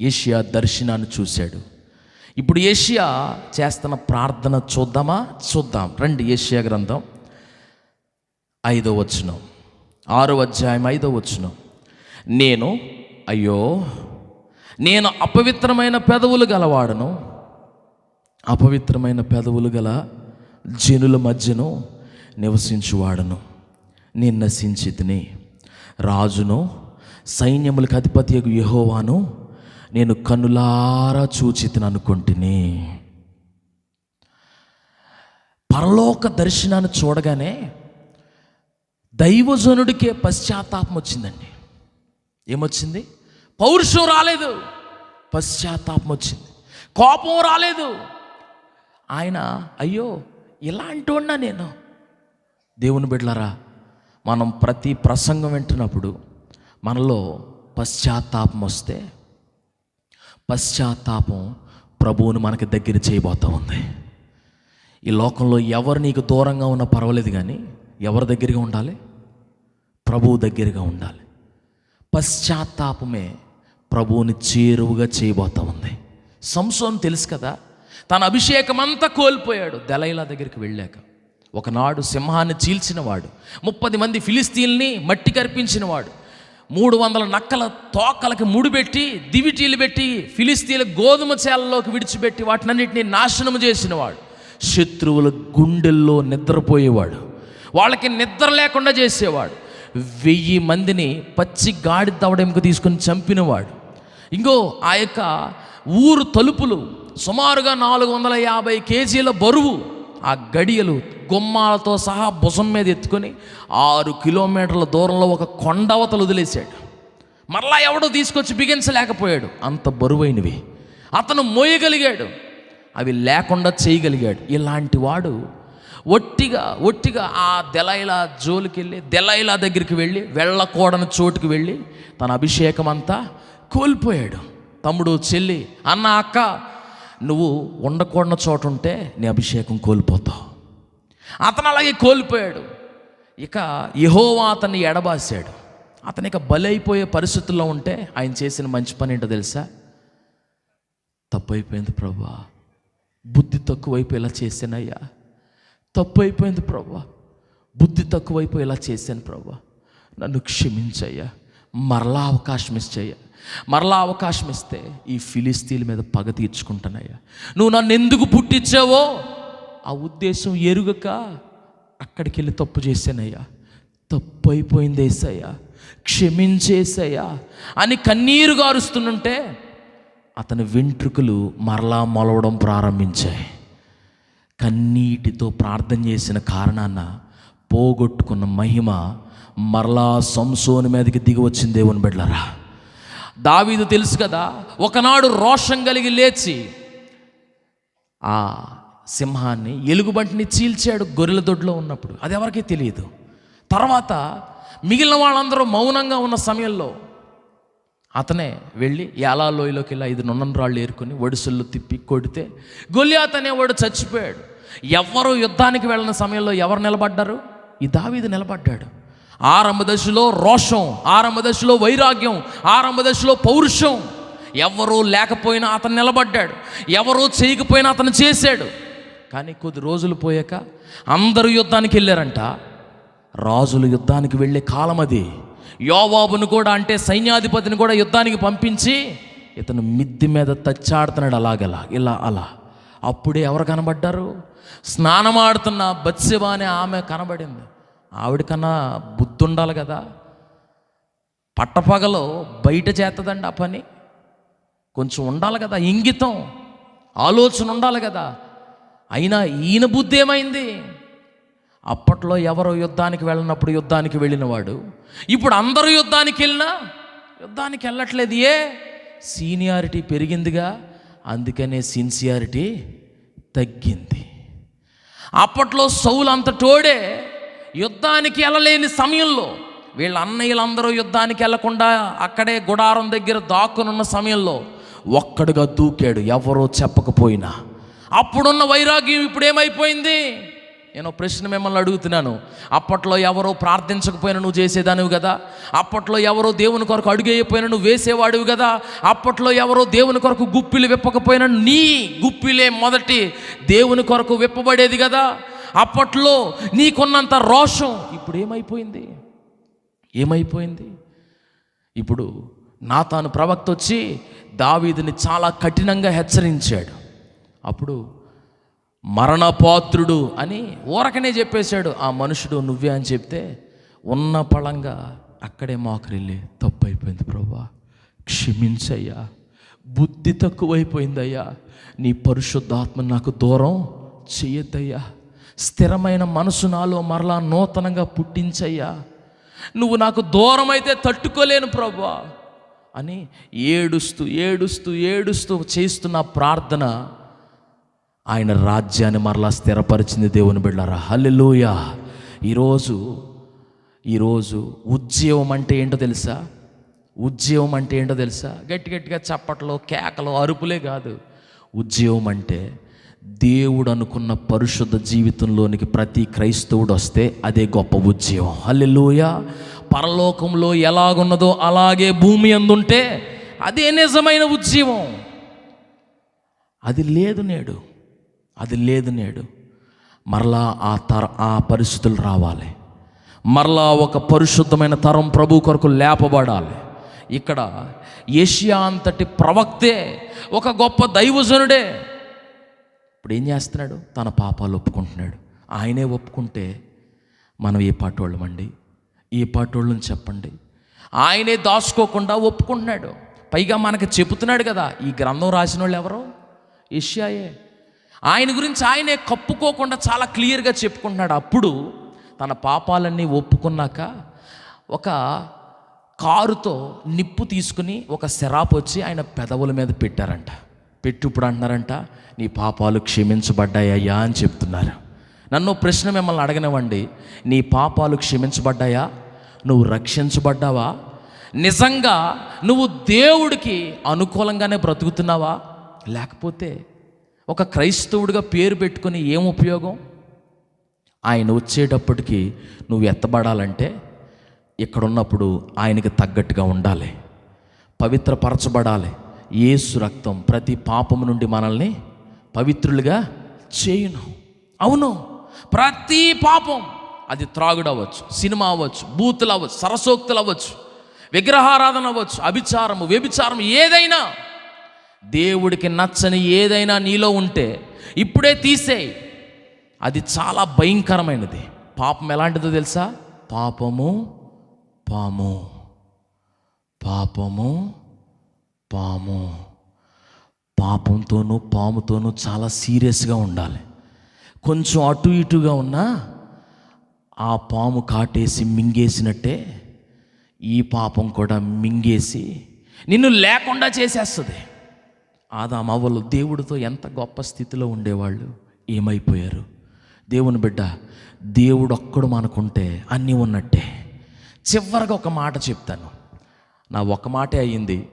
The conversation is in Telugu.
ఏషియా దర్శనాన్ని చూశాడు. ఇప్పుడు ఏషియా చేస్తున్న ప్రార్థన చూద్దామా? చూద్దాం. రండి ఏషియా గ్రంథం ఐదో వచనం. ఆరో అధ్యాయం ఐదో వచనం. నేను అయ్యో నేను అపవిత్రమైన పెదవులు గలవాడను. అపవిత్రమైన పెదవులు గల జనుల మధ్యను నివసించువాడను. నేను నశించి తిని రాజును సైన్యములకు అధిపతి యహోవాను నేను కనులారా చూచితిని అనుకుంటుని. పరలోక దర్శనాన్ని చూడగానే దైవజనుడికే పశ్చాత్తాపం వచ్చిందండి. ఏమొచ్చింది? పౌరుషం రాలేదు. పశ్చాత్తాపం వచ్చింది. కోపం రాలేదు. ఆయన అయ్యో ఇలాంటి ఉన్నా నేను? దేవుని బిడ్డలారా మనం ప్రతి ప్రసంగం వింటున్నప్పుడు మనలో పశ్చాత్తాపం వస్తే పశ్చాత్తాపం ప్రభువుని మనకి దగ్గర చేయబోతూ ఉంది. ఈ లోకంలో ఎవరు నీకు దూరంగా ఉన్నా పర్వాలేదు కానీ ఎవరి దగ్గరగా ఉండాలి? ప్రభువు దగ్గరగా ఉండాలి. పశ్చాత్తాపమే ప్రభువుని చేరువుగా చేయబోతా ఉంది. సంసోన్ తెలుసు కదా తన అభిషేకం అంతా కోల్పోయాడు. దలైలా దగ్గరికి వెళ్ళాక ఒకనాడు సింహాన్ని చీల్చినవాడు ముప్పది మంది ఫిలిస్తీన్ని మట్టి కర్పించినవాడు. మూడు వందల నక్కల తోకలకి ముడిపెట్టి దివిటీలు పెట్టి ఫిలిస్తీన్ల గోధుమ చేలలోకి విడిచిపెట్టి వాటినన్నింటినీ నాశనం చేసినవాడు. శత్రువుల గుండెల్లో నిద్రపోయేవాడు. వాళ్ళకి నిద్ర లేకుండా చేసేవాడు. వెయ్యి మందిని పచ్చి గాడి దవడెంకు తీసుకొని చంపినవాడు. ఇంకో ఆ యొక్క ఊరు తలుపులు సుమారుగా నాలుగు వందల యాభై కేజీల బరువు ఆ గడియలు గుమ్మాలతో సహా భుజం మీద ఎత్తుకొని ఆరు కిలోమీటర్ల దూరంలో ఒక కొండవతలు వదిలేశాడు. మరలా ఎవడో తీసుకొచ్చి బిగించలేకపోయాడు. అంత బరువైనవి. అతను మోయగలిగాడు. అవి లేకుండా చేయగలిగాడు. ఇలాంటి వాడు ఒట్టిగా ఒట్టిగా ఆ దెలైలా జోలికి వెళ్ళి దెలైలా దగ్గరికి వెళ్ళి వెళ్ళకూడని చోటుకి వెళ్ళి తన అభిషేకం అంతా కోల్పోయాడు. తమ్ముడు చెల్లి అన్న అక్క నువ్వు ఉండకూడని చోట ఉంటే నీ అభిషేకం కోల్పోతావు. అతను అలాగే కోల్పోయాడు. ఇక యహోవా అతన్ని ఎడబాసాడు. అతను ఇక బలైపోయే పరిస్థితుల్లో ఉంటే ఆయన చేసిన మంచి పని ఏంటో తెలుసా? తప్పు అయిపోయింది ప్రభా బుద్ధి తక్కువైపు ఇలా చేశానయ్యా? తప్పు అయిపోయింది ప్రభా బుద్ధి తక్కువైపు ఇలా చేశాను ప్రభా నన్ను క్షమించయ్యా. మరలా అవకాశం ఇచ్చేయ మరలా అవకాశం ఇస్తే ఈ ఫిలిస్తీన్ల మీద పగ తీర్చుకుంటానయ్యా. నువ్వు నన్ను ఎందుకు పుట్టించావో ఆ ఉద్దేశం ఎరుగక అక్కడికి వెళ్ళి తప్పు చేశానయ్యా. తప్పు అయిపోయింది ఏసయ్యా. క్షమించేసయ్యా. అని కన్నీరు గారుస్తుంటే అతని వెంట్రుకలు మరలా మొలవడం ప్రారంభించాయి. కన్నీటితో ప్రార్థన చేసిన కారణాన పోగొట్టుకున్న మహిమ మరలా సంసోని మీదకి దిగి వచ్చింది దేవుని బిడ్డలరా. దావీదు తెలుసు కదా ఒకనాడు రోషం కలిగి లేచి ఆ సింహాన్ని ఎలుగుబంటిని చీల్చాడు గొర్రెల దొడ్లో ఉన్నప్పుడు. అది ఎవరికీ తెలియదు. తర్వాత మిగిలిన వాళ్ళందరూ మౌనంగా ఉన్న సమయంలో అతనే వెళ్ళి యాలాలోయలోకి వెళ్ళి ఐదు నున్నన రాళ్ళు ఏరుకొని ఒడిసెల్లో తిప్పి కొడితే గొలియాత్ అనేవాడు చచ్చిపోయాడు. ఎవరు యుద్ధానికి వెళ్ళిన సమయంలో ఎవరు నిలబడ్డారు? ఈ దావీదు నిలబడ్డాడు. ఆరంభ దశలో రోషం ఆరంభ దశలో వైరాగ్యం ఆరంభ దశలో పౌరుషం. ఎవరూ లేకపోయినా అతను నిలబడ్డాడు. ఎవరూ చేయకపోయినా అతను చేశాడు. కానీ కొద్ది రోజులు పోయాక అందరూ యుద్ధానికి వెళ్ళారంట. రాజులు యుద్ధానికి వెళ్ళే కాలం అది. యోవాబును కూడా అంటే సైన్యాధిపతిని కూడా యుద్ధానికి పంపించి ఇతను మిద్ది మీద తచ్చాడుతున్నాడు అలాగలా ఇలా అలా. అప్పుడే ఎవరు కనబడ్డారు? స్నానమాడుతున్న బత్సిబా అనే ఆమె కనబడింది. ఆవిడకన్నా బుద్ధి ఉండాలి కదా. పట్టపగలో బయట చేస్తుందండి ఆ పని. కొంచెం ఉండాలి కదా ఇంగితం ఆలోచన ఉండాలి కదా. అయినా ఈయన బుద్ధి ఏమైంది? అప్పట్లో ఎవరో యుద్ధానికి వెళ్ళినప్పుడు యుద్ధానికి వెళ్ళినవాడు. ఇప్పుడు అందరూ యుద్ధానికి వెళ్ళినా యుద్ధానికి వెళ్ళట్లేదు ఏ? సీనియారిటీ పెరిగిందిగా అందుకనే సిన్సియారిటీ తగ్గింది. అప్పట్లో సౌలు అంత టోడే యుద్ధానికి వెళ్ళలేని సమయంలో వీళ్ళ అన్నయ్యలందరూ యుద్ధానికి వెళ్ళకుండా అక్కడే గుడారం దగ్గర దాక్కునున్న సమయంలో ఒక్కడుగా దూకాడు ఎవరో చెప్పకపోయినా. అప్పుడున్న వైరాగ్యం ఇప్పుడు ఏమైపోయింది నేను ప్రశ్న మిమ్మల్ని అడుగుతున్నాను. అప్పట్లో ఎవరో ప్రార్థించకపోయినా నువ్వు చేసేదానివి కదా? అప్పట్లో ఎవరో దేవుని కొరకు అడుగేయపోయినా నువ్వు వేసేవాడివి కదా? అప్పట్లో ఎవరో దేవుని కొరకు గుప్పిలు విప్పకపోయినా నీ గుప్పిలే మొదటి దేవుని కొరకు విప్పబడేది కదా? అప్పట్లో నీకున్నంత రోషం. ఇప్పుడు ఏమైపోయింది? ఏమైపోయింది? ఇప్పుడు నాతాను ప్రవక్త వచ్చి దావీదుని చాలా కఠినంగా హెచ్చరించాడు. అప్పుడు మరణపాత్రుడు అని ఊరకనే చెప్పేశాడు. ఆ మనుషుడు నువ్వే అని చెప్తే ఉన్న పళంగా అక్కడే మాకరిల్లి తప్పు అయిపోయింది ప్రభా క్షమించయ్యా. బుద్ధి తక్కువైపోయిందయ్యా. నీ పరిశుద్ధాత్మ నాకు దూరం చెయ్యొద్దయ్యా. స్థిరమైన మనసు నాలో మరలా నూతనంగా పుట్టించయ్యా. నువ్వు నాకు దూరం అయితే తట్టుకోలేను ప్రభా అని ఏడుస్తూ ఏడుస్తూ ఏడుస్తూ చేస్తున్న ప్రార్థన ఆయన రాజ్యాన్ని మరలా స్థిరపరిచింది దేవుని బిడ్డారా హల్లెలూయ. ఈరోజు ఈరోజు ఉద్యమం అంటే ఏంటో తెలుసా? ఉద్యమం అంటే ఏంటో తెలుసా? గట్టి గట్టిగా చప్పట్లు కేకలు అరుపులే కాదు. ఉద్యమం అంటే దేవుడు అనుకున్న పరిశుద్ధ జీవితంలోనికి ప్రతి క్రైస్తవుడు వస్తే అదే గొప్ప ఉద్యమం. హల్లెలూయ. పరలోకంలో ఎలాగున్నదో అలాగే భూమి అందుంటే అదే నిజమైన ఉద్యమం. అది లేదు నేడు. అది లేదు నేడు. మరలా ఆ తర ఆ పరిస్థితులు రావాలి. మరలా ఒక పరిశుద్ధమైన తరం ప్రభు కొరకు లేపబడాలి. ఇక్కడ ఏషియా అంతటి ప్రవక్తే ఒక గొప్ప దైవజనుడే ఇప్పుడు ఏం చేస్తున్నాడు? తన పాపాలు ఒప్పుకుంటున్నాడు. ఆయనే ఒప్పుకుంటే మనం ఏ పాటోళ్ళమండి ఏ పాటోళ్ళని చెప్పండి? ఆయనే దాచుకోకుండా ఒప్పుకుంటున్నాడు. పైగా మనకి చెబుతున్నాడు కదా ఈ గ్రంథం రాసిన వాళ్ళు ఎవరు? ఇష్యాయే ఆయన గురించి ఆయనే కప్పుకోకుండా చాలా క్లియర్గా చెప్పుకుంటున్నాడు. అప్పుడు తన పాపాలన్నీ ఒప్పుకున్నాక ఒక కారుతో నిప్పు తీసుకుని ఒక శరాపు వచ్చి ఆయన పెదవుల మీద పెట్టారంట. పెట్టి ఇప్పుడు అంటున్నారంట నీ పాపాలు క్షమించబడ్డాయ్యా అని చెప్తున్నారు. నన్ను ప్రశ్న మిమ్మల్ని అడగనివ్వండి. నీ పాపాలు క్షమించబడ్డాయా? నువ్వు రక్షించబడ్డావా? నిజంగా నువ్వు దేవుడికి అనుకూలంగానే బ్రతుకుతున్నావా? లేకపోతే ఒక క్రైస్తవుడిగా పేరు పెట్టుకుని ఏం ఉపయోగం? ఆయన వచ్చేటప్పటికి నువ్వు ఎత్తబడాలంటే ఇక్కడ ఉన్నప్పుడు ఆయనకి తగ్గట్టుగా ఉండాలి. పవిత్రపరచబడాలి. ఏసు రక్తం ప్రతి పాపము నుండి మనల్ని పవిత్రులుగా చేయును. అవును ప్రతి పాపం అది త్రాగుడు అవ్వచ్చు సినిమా అవ్వచ్చు బూతులు అవ్వచ్చు సరసోక్తులు అవ్వచ్చు విగ్రహారాధన అవ్వచ్చు అభిచారము వ్యభిచారం ఏదైనా. దేవుడికి నచ్చని ఏదైనా నీలో ఉంటే ఇప్పుడే తీసేయి. అది చాలా భయంకరమైనది. పాపం ఎలాంటిదో తెలుసా? పాపము పాము. పాపము పాము. పాపంతోనూ పాముతోనూ చాలా సీరియస్గా ఉండాలి. కొంచెం అటు ఇటుగా ఉన్నా ఆ పాము కాటేసి మింగేసినట్టే ఈ పాపం కూడా మింగేసి నిన్ను లేకుండా చేసేస్తుంది. ఆదామవ్వలు దేవుడితో ఎంత గొప్ప స్థితిలో ఉండేవాళ్ళు ఏమైపోయారు? దేవుని బిడ్డ దేవుడు ఒక్కడు మనకుంటే అన్నీ ఉన్నట్టే. చివరిగా ఒక మాట చెప్తాను. నా ఒక మాటే అయ్యింది.